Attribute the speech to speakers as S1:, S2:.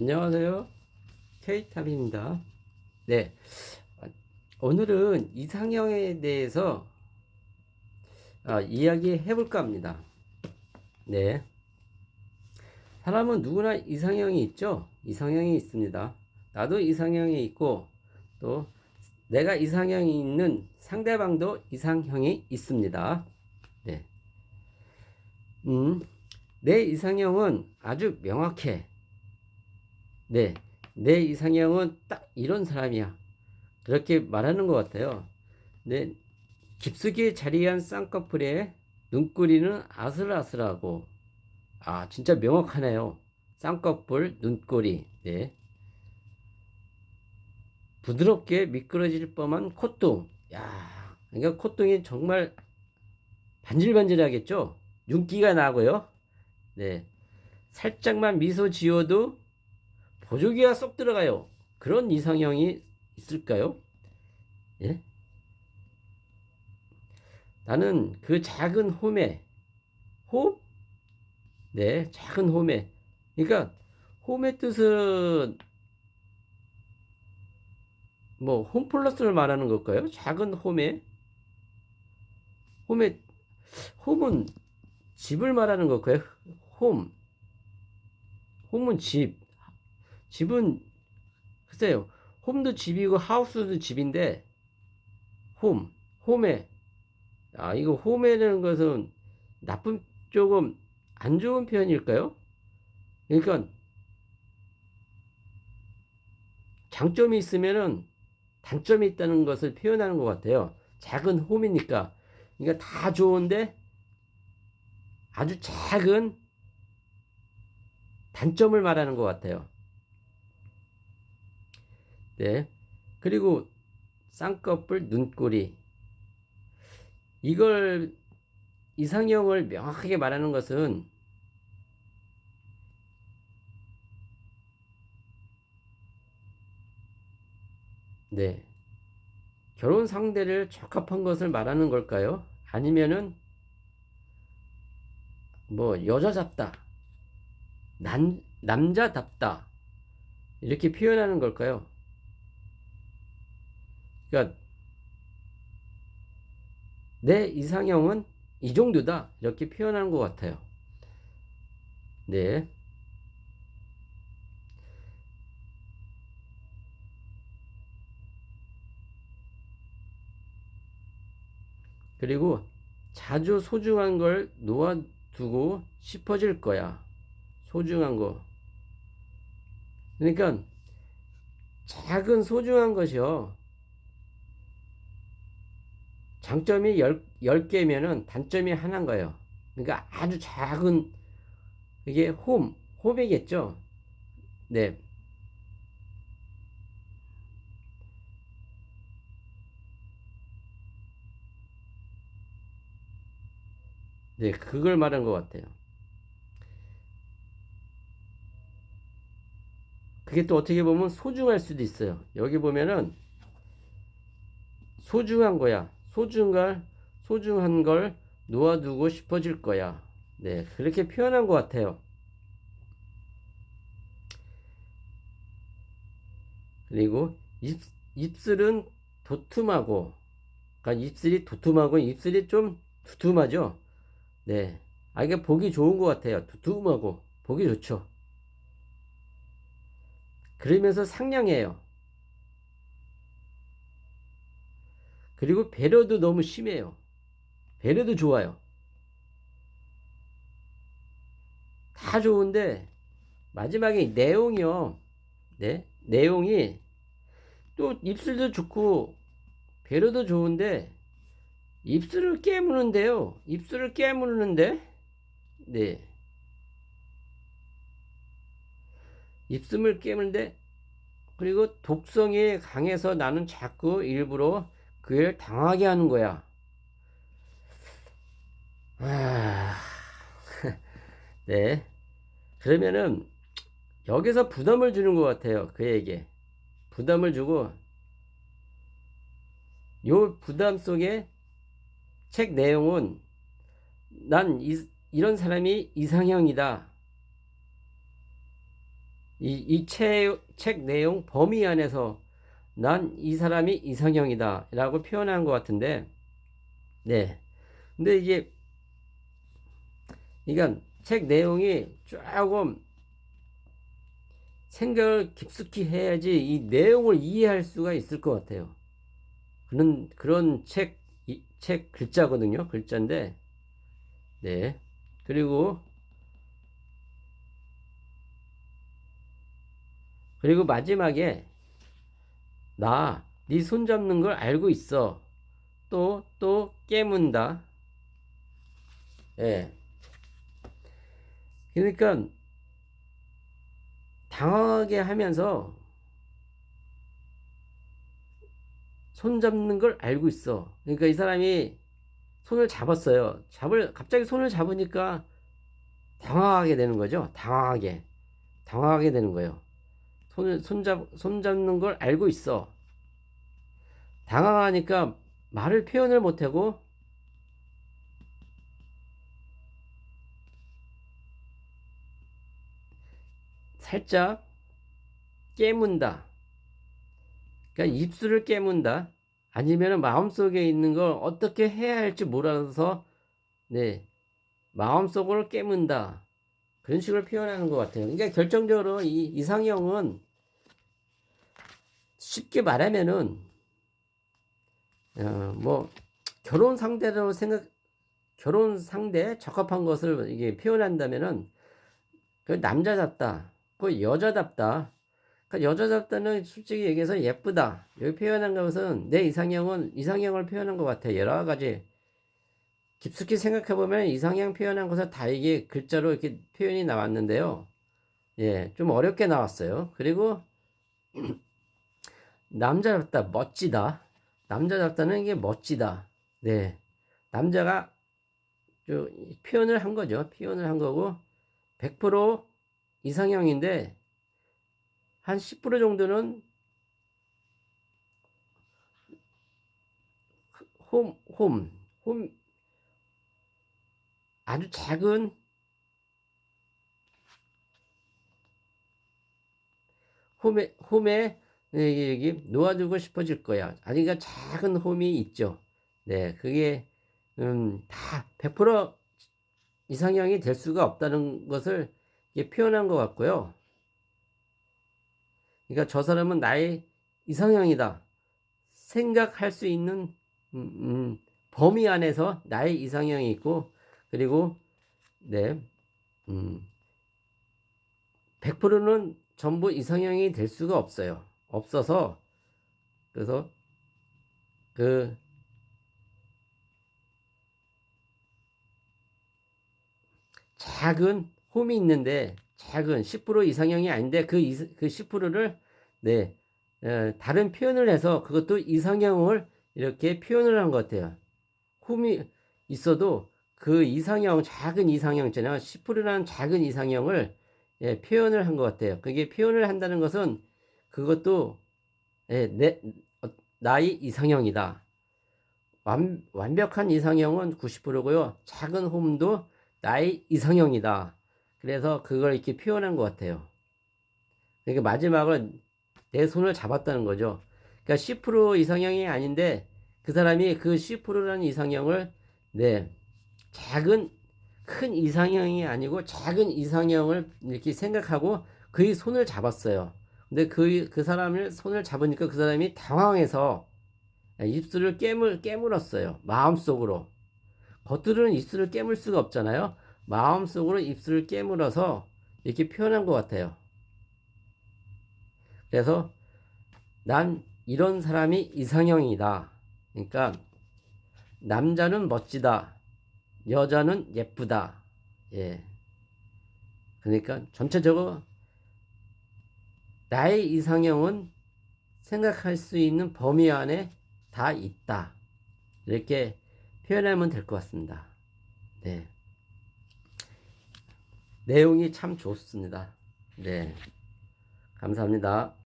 S1: 안녕하세요. 케이탑입니다. 네. 오늘은 이상형에 대해서 아, 이야기해 볼까 합니다. 네. 사람은 누구나 이상형이 있죠? 이상형이 있습니다. 나도 이상형이 있고, 또 내가 이상형이 있는 상대방도 이상형이 있습니다. 네. 음, 내 이상형은 아주 명확해. 네, 내 이상형은 딱 이런 사람이야. 그렇게 말하는 것 같아요. 네, 깊숙이 자리한 쌍꺼풀에 눈꼬리는 아슬아슬하고, 아, 진짜 명확하네요. 쌍꺼풀, 눈꼬리, 네. 부드럽게 미끄러질 뻔한 콧등. 야, 그러니까 콧등이 정말 반질반질하겠죠? 윤기가 나고요. 네. 살짝만 미소 지어도 보조기가 쏙 들어가요. 그런 이상형이 있을까요? 예? 나는 그 작은 홈에 홈? 네, 작은 홈에. 그러니까 홈의 뜻은 뭐 홈플러스를 말하는 걸까요? 작은 홈에 홈에 홈은 집을 말하는 걸까요? 홈. 홈은 집. 집은 글쎄요. 홈도 집이고 하우스도 집인데 홈, 홈에 아 이거 홈에라는 것은 나쁜 조금 안 좋은 표현일까요? 그러니까 장점이 있으면은 단점이 있다는 것을 표현하는 것 같아요. 작은 홈이니까 그러니까 다 좋은데 아주 작은 단점을 말하는 것 같아요. 네. 그리고 쌍꺼풀, 눈꼬리. 이걸 이상형을 명확하게 말하는 것은 네. 결혼 상대를 적합한 것을 말하는 걸까요? 아니면은 뭐 여자답다. 남 남자답다. 이렇게 표현하는 걸까요? 그러니까 내 이상형은 이 정도다 이렇게 표현하는 것 같아요. 네. 그리고 자주 소중한 걸 놓아두고 싶어질 거야. 소중한 거. 그러니까 작은 소중한 것이요. 장점이 10, 10 개면은 단점이 하나인 거예요. 그러니까 아주 작은 이게 홈, 홈이겠죠. 네. 네, 그걸 말한 것 같아요. 그게 또 어떻게 보면 소중할 수도 있어요. 여기 보면은 소중한 거야. 소중한 소중한 걸 놓아두고 싶어질 거야. 네, 그렇게 표현한 것 같아요. 그리고 입, 입술은 도톰하고, 그러니까 입술이 도톰하고 입술이 좀 두툼하죠. 네, 아 이게 보기 좋은 것 같아요. 두툼하고 보기 좋죠. 그러면서 상냥해요. 그리고 배려도 너무 심해요. 배려도 좋아요. 다 좋은데 마지막에 내용이요. 네? 내용이 또 입술도 좋고 배려도 좋은데 입술을 깨무는데요. 입술을 깨무는데 네. 입술을 깨무는데 그리고 독성이 강해서 나는 자꾸 일부러 그를 당하게 하는 거야. 아, 네. 그러면은 여기서 부담을 주는 것 같아요. 그에게 부담을 주고 요 부담 속에 책 내용은 난 이, 이런 사람이 이상형이다. 이, 이 책, 책 내용 범위 안에서 난 이 사람이 이상형이다 라고 표현한 것 같은데 네 근데 이게 그러니까 책 내용이 조금 생각을 깊숙이 해야지 이 내용을 이해할 수가 있을 것 같아요. 그런 그런 책, 이, 책 글자거든요. 글자인데, 네. 그리고 그리고 마지막에 나 네 손 잡는 걸 알고 있어. 또 또 깨문다. 예. 네. 그러니까 당황하게 하면서 손 잡는 걸 알고 있어. 그러니까 이 사람이 손을 잡았어요. 잡을 갑자기 손을 잡으니까 당황하게 되는 거죠. 당황하게. 당황하게 되는 거예요. 손을 손잡 손 잡는 걸 알고 있어. 당황하니까 말을 표현을 못 하고 살짝 깨문다. 그러니까 입술을 깨문다. 아니면 마음속에 있는 걸 어떻게 해야 할지 몰라서 네 마음속으로 깨문다. 그런 식으로 표현하는 것 같아요. 그러니까 결정적으로 이 이상형은 쉽게 말하면은 어, 뭐 결혼 상대로 생각 결혼 상대 적합한 것을 이게 표현한다면은 그 남자답다. 그 여자답다. 그 여자답다는 솔직히 얘기해서 예쁘다. 여기 표현한 것은 내 이상형은 이상형을 표현한 것 같아. 여러 가지 깊숙이 생각해 보면 이상형 표현한 것은 다 이게 글자로 이렇게 표현이 나왔는데요. 예, 좀 어렵게 나왔어요. 그리고 남자답다, 멋지다. 남자답다는 이게 멋지다. 네, 남자가 표현을 한 거죠. 표현을 한 거고 100% 이상형인데 한 10% 정도는 홈, 홈, 홈, 아주 작은 홈에, 홈에 네, 여기 놓아두고 싶어질 거야. 아니, 그러니까 작은 홈이 있죠. 네, 그게, 음, 다 100% 이상형이 될 수가 없다는 것을 표현한 것 같고요. 그러니까 저 사람은 나의 이상형이다. 생각할 수 있는 음, 음, 범위 안에서 나의 이상형이 있고 그리고 네, 음, 100%는 전부 이상형이 될 수가 없어요. 없어서 그래서 그 작은 홈이 있는데 작은 10% 이상형이 아닌데 그, 그 10%를 네 에, 다른 표현을 해서 그것도 이상형을 이렇게 표현을 한 것 같아요. 홈이 있어도 그 이상형 작은 이상형 있잖아요. 10%라는 작은 이상형을 예, 표현을 한 것 같아요. 그게 표현을 한다는 것은 그것도 예, 내 어, 나의 이상형이다. 완, 완벽한 이상형은 90%고요. 작은 홈도 나의 이상형이다. 그래서 그걸 이렇게 표현한 것 같아요. 그러니까 마지막은 내 손을 잡았다는 거죠. 그러니까 10% 이상형이 아닌데 그 사람이 그 10%라는 이상형을 네 작은 큰 이상형이 아니고 작은 이상형을 이렇게 생각하고 그의 손을 잡았어요. 근데 그, 그 사람을 손을 잡으니까 그 사람이 당황해서 입술을 깨물, 깨물었어요. 마음속으로. 겉으로는 입술을 깨물 수가 없잖아요. 마음속으로 입술을 깨물어서 이렇게 표현한 것 같아요. 그래서 난 이런 사람이 이상형이다. 그러니까 남자는 멋지다. 여자는 예쁘다. 예. 그러니까 전체적으로 나의 이상형은 생각할 수 있는 범위 안에 다 있다. 이렇게 표현하면 될 것 같습니다. 네. 내용이 참 좋습니다. 네. 감사합니다.